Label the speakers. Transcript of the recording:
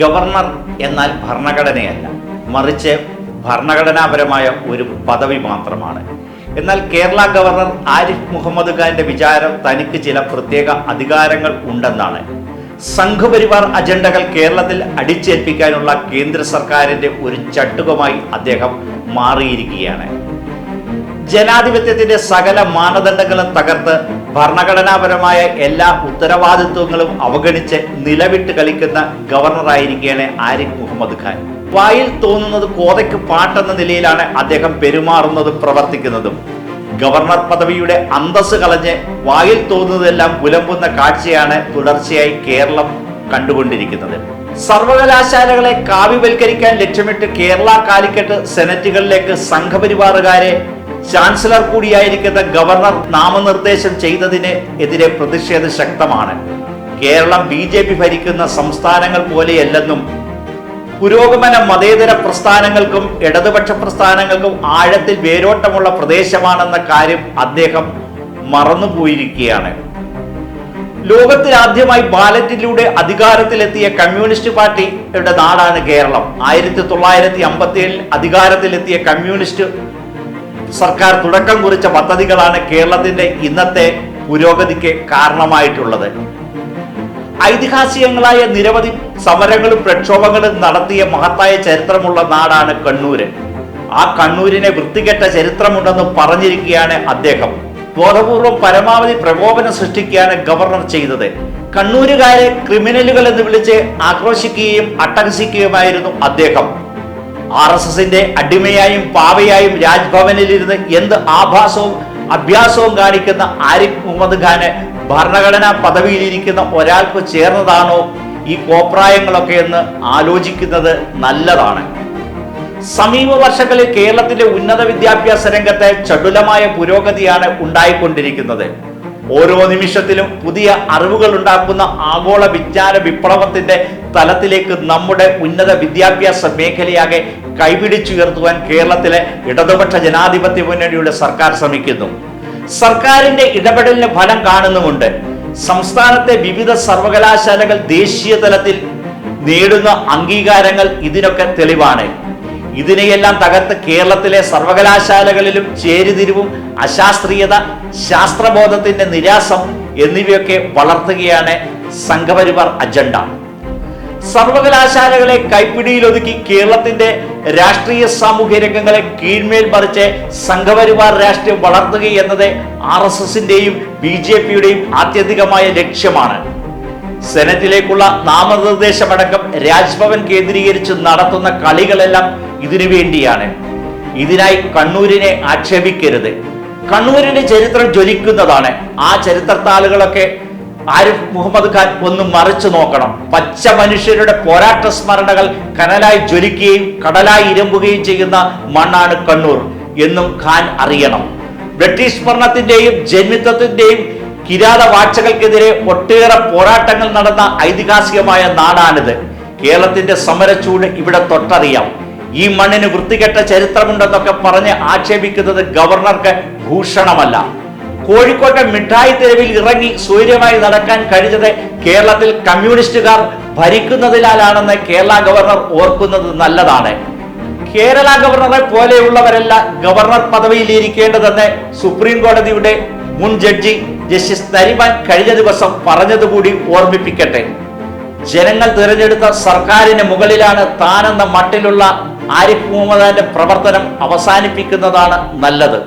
Speaker 1: Governor എന്നാൽ ഭരണഘടനയല്ല. മറിച്ച് ഭരണഘടനാപരമായ ഒരു പദവി മാത്രമാണ്. എന്നാൽ കേരള ഗവർണർ ആരിഫ് മുഹമ്മദ് ഖാന്റെ വിചാരം തനിക്ക് ചില പ്രത്യേക അധികാരങ്ങൾ ഉണ്ടെന്നാണ്. സംഘപരിവാർ അജണ്ടകൾ കേരളത്തിൽ അടിച്ചേൽപ്പിക്കാനുള്ള കേന്ദ്ര സർക്കാരിന്റെ ഒരു ചട്ടുകമായി അദ്ദേഹം മാറിയിരിക്കുകയാണ്. ജനാധിപത്യത്തിന്റെ സകല മാനദണ്ഡങ്ങളും തകർത്ത് ഭരണഘടനാപരമായ എല്ലാ ഉത്തരവാദിത്വങ്ങളും അവഗണിച്ച് നിലവിട്ട് കളിക്കുന്ന ഗവർണറായിരിക്കുകയാണ് ആരിഫ് മുഹമ്മദ് ഖാൻ. വായിൽ തോന്നുന്നത് കോതയ്ക്ക് പാട്ടെന്ന നിലയിലാണ് അദ്ദേഹം പെരുമാറുന്നതും പ്രവർത്തിക്കുന്നതും. ഗവർണർ പദവിയുടെ അന്തസ് കളഞ്ഞ് വായിൽ തോന്നുന്നതെല്ലാം പുലമ്പുന്ന കാഴ്ചയാണ് തുടർച്ചയായി കേരളം കണ്ടുകൊണ്ടിരിക്കുന്നത്. സർവകലാശാലകളെ കാവ്യവൽക്കരിക്കാൻ ലക്ഷ്യമിട്ട് കേരള കാലിക്കറ്റ് സെനറ്റുകളിലേക്ക് സംഘപരിവാറുകാരെ ചാൻസലർ കൂടിയായിരിക്കുന്ന ഗവർണർ നാമനിർദ്ദേശം ചെയ്തതിന് എതിരെ പ്രതിഷേധം ശക്തമാണ്. കേരളം ബി ജെ പി ഭരിക്കുന്ന സംസ്ഥാനങ്ങൾ പോലെയല്ലെന്നും പുരോഗമന മതേതര പ്രസ്ഥാനങ്ങൾക്കും ഇടതുപക്ഷ പ്രസ്ഥാനങ്ങൾക്കും ആഴത്തിൽ വേരോട്ടമുള്ള പ്രദേശമാണെന്ന കാര്യം അദ്ദേഹം മറന്നുപോയിരിക്കുകയാണ്. ലോകത്തിൽ ആദ്യമായി ബാലറ്റിലൂടെ അധികാരത്തിലെത്തിയ കമ്മ്യൂണിസ്റ്റ് പാർട്ടിയുടെ നാടാണ് കേരളം. ആയിരത്തി തൊള്ളായിരത്തി അമ്പത്തി ഏഴിൽ അധികാരത്തിലെത്തിയ കമ്മ്യൂണിസ്റ്റ് സർക്കാർ തുടക്കം കുറിച്ച പദ്ധതികളാണ് കേരളത്തിന്റെ ഇന്നത്തെ പുരോഗതിക്ക് കാരണമായിട്ടുള്ളത്. ഐതിഹാസികങ്ങളായ നിരവധി സമരങ്ങളും പ്രക്ഷോഭങ്ങളും നടത്തിയ മഹത്തായ ചരിത്രമുള്ള നാടാണ് കണ്ണൂര്. ആ കണ്ണൂരിനെ വൃത്തികെട്ട ചരിത്രമുണ്ടെന്ന് പറഞ്ഞിരിക്കുകയാണ് അദ്ദേഹം. ബോധപൂർവം പരമാവധി പ്രകോപനം സൃഷ്ടിക്കുകയാണ് ഗവർണർ ചെയ്തത്. കണ്ണൂരുകാരെ ക്രിമിനലുകൾ എന്ന് വിളിച്ച് ആക്രോശിക്കുകയും അട്ടഹസിക്കുകയുമായിരുന്നു അദ്ദേഹം. ആർ എസ് എസിന്റെ അടിമയായും പാവയായും രാജ്ഭവനിൽ രാജ്ഭവനിലിരുന്ന് എന്ത് ആഭാസവും അഭ്യാസവും കാണിക്കുന്ന ആരിഫ് മുഹമ്മദ് ഖാന് ഭരണഘടനാ പദവിയിലിരിക്കുന്ന ഒരാൾക്ക് ചേർന്നതാണോ ഈ കോപ്രായങ്ങളൊക്കെ എന്ന് ആലോചിക്കുന്നത് നല്ലതാണ്. സമീപ വർഷങ്ങളിൽ കേരളത്തിന്റെ ഉന്നത വിദ്യാഭ്യാസ രംഗത്തെ ചടുലമായ പുരോഗതിയാണ് ഉണ്ടായിക്കൊണ്ടിരിക്കുന്നത്. ഓരോ നിമിഷത്തിലും പുതിയ അറിവുകൾ ഉണ്ടാക്കുന്ന ആഗോള വിജ്ഞാന വിപ്ലവത്തിന്റെ തലത്തിലേക്ക് നമ്മുടെ ഉന്നത വിദ്യാഭ്യാസ മേഖലയാകെ കൈപിടിച്ചുയർത്തുവാൻ കേരളത്തിലെ ഇടതുപക്ഷ ജനാധിപത്യ മുന്നണിയുടെ സർക്കാർ ശ്രമിക്കുന്നു. സർക്കാരിന്റെ ഇടപെടലിന് ഫലം കാണുന്നുമുണ്ട്. സംസ്ഥാനത്തെ വിവിധ സർവകലാശാലകൾ ദേശീയ തലത്തിൽ നേടുന്ന അംഗീകാരങ്ങൾ ഇതിനൊക്കെ തെളിവാണ്. ഇതിനെയെല്ലാം തകർത്ത് കേരളത്തിലെ സർവകലാശാലകളിലും ചേരിതിരിവും അശാസ്ത്രീയത ശാസ്ത്രബോധത്തിന്റെ നിരാസം എന്നിവയൊക്കെ വളർത്തുകയാണ് സംഘപരിവാർ അജണ്ട. സർവകലാശാലകളെ കൈപ്പിടിയിലൊതുക്കി കേരളത്തിന്റെ രാഷ്ട്രീയ സാമൂഹ്യ രംഗങ്ങളെ കീഴ്മേൽ മറിച്ച് സംഘപരിവാർ രാഷ്ട്രീയം വളർത്തുക എന്നത് ആർ എസ് എസിന്റെയും ബി ജെ പിയുടെയും ആത്യന്തികമായ ലക്ഷ്യമാണ്. സെനറ്റിലേക്കുള്ള നാമനിർദ്ദേശമടക്കം രാജ്ഭവൻ കേന്ദ്രീകരിച്ച് നടത്തുന്ന കളികളെല്ലാം ഇതിനു വേണ്ടിയാണ്. ഇതിനായി കണ്ണൂരിനെ ആക്ഷേപിക്കരുത്. കണ്ണൂരിന്റെ ചരിത്രം ജ്വലിക്കുന്നതാണ്. ആ ചരിത്രത്താളുകളൊക്കെ ആരിഫ് മുഹമ്മദ് ഖാൻ ഒന്ന് മറിച്ചു നോക്കണം. പച്ച മനുഷ്യരുടെ പോരാട്ട സ്മരണകൾ കനലായി ജ്വലിക്കുകയും കടലായി ഇരമ്പുകയും ചെയ്യുന്ന മണ്ണാണ് കണ്ണൂർ എന്നും ഖാൻ അറിയണം. ബ്രിട്ടീഷ് ഭരണത്തിന്റെയും ജന്മിത്വത്തിന്റെയും കിരാത വാഴ്ചകൾക്കെതിരെ ഒട്ടേറെ പോരാട്ടങ്ങൾ നടന്ന ഐതിഹാസികമായ നാടാണിത്. കേരളത്തിന്റെ സമരച്ചൂട് ഇവിടെ തൊട്ടറിയാം. ഈ മണ്ണിന് വൃത്തികെട്ട ചരിത്രമുണ്ടെന്നൊക്കെ പറഞ്ഞ് ആക്ഷേപിക്കുന്നത് ഗവർണർക്ക് ഭൂഷണമല്ല. കോഴിക്കോട്ടെ മിഠായി തെരുവിൽ ഇറങ്ങി സൂര്യമായി നടക്കാൻ കഴിഞ്ഞത് കേരളത്തിൽ കമ്മ്യൂണിസ്റ്റുകാർ ഭരിക്കുന്നതിനാലാണെന്ന് കേരള ഗവർണർ ഓർക്കുന്നത് നല്ലതാണ്. കേരള ഗവർണറെ പോലെയുള്ളവരല്ല ഗവർണർ പദവിയിൽ ഇരിക്കേണ്ടതെന്ന് സുപ്രീം കോടതിയുടെ മുൻ ജഡ്ജി ജസ്റ്റിസ് നരിമാൻ കഴിഞ്ഞ ദിവസം പറഞ്ഞതുകൂടി ഓർമ്മിപ്പിക്കട്ടെ. ജനങ്ങൾ തിരഞ്ഞെടുത്ത സർക്കാരിന് മുകളിലാണ് താനെന്ന മട്ടിലുള്ള ആരിഫ് മുഹമ്മദാന്റെ പ്രവർത്തനം അവസാനിപ്പിക്കുന്നതാണ് നല്ലത്.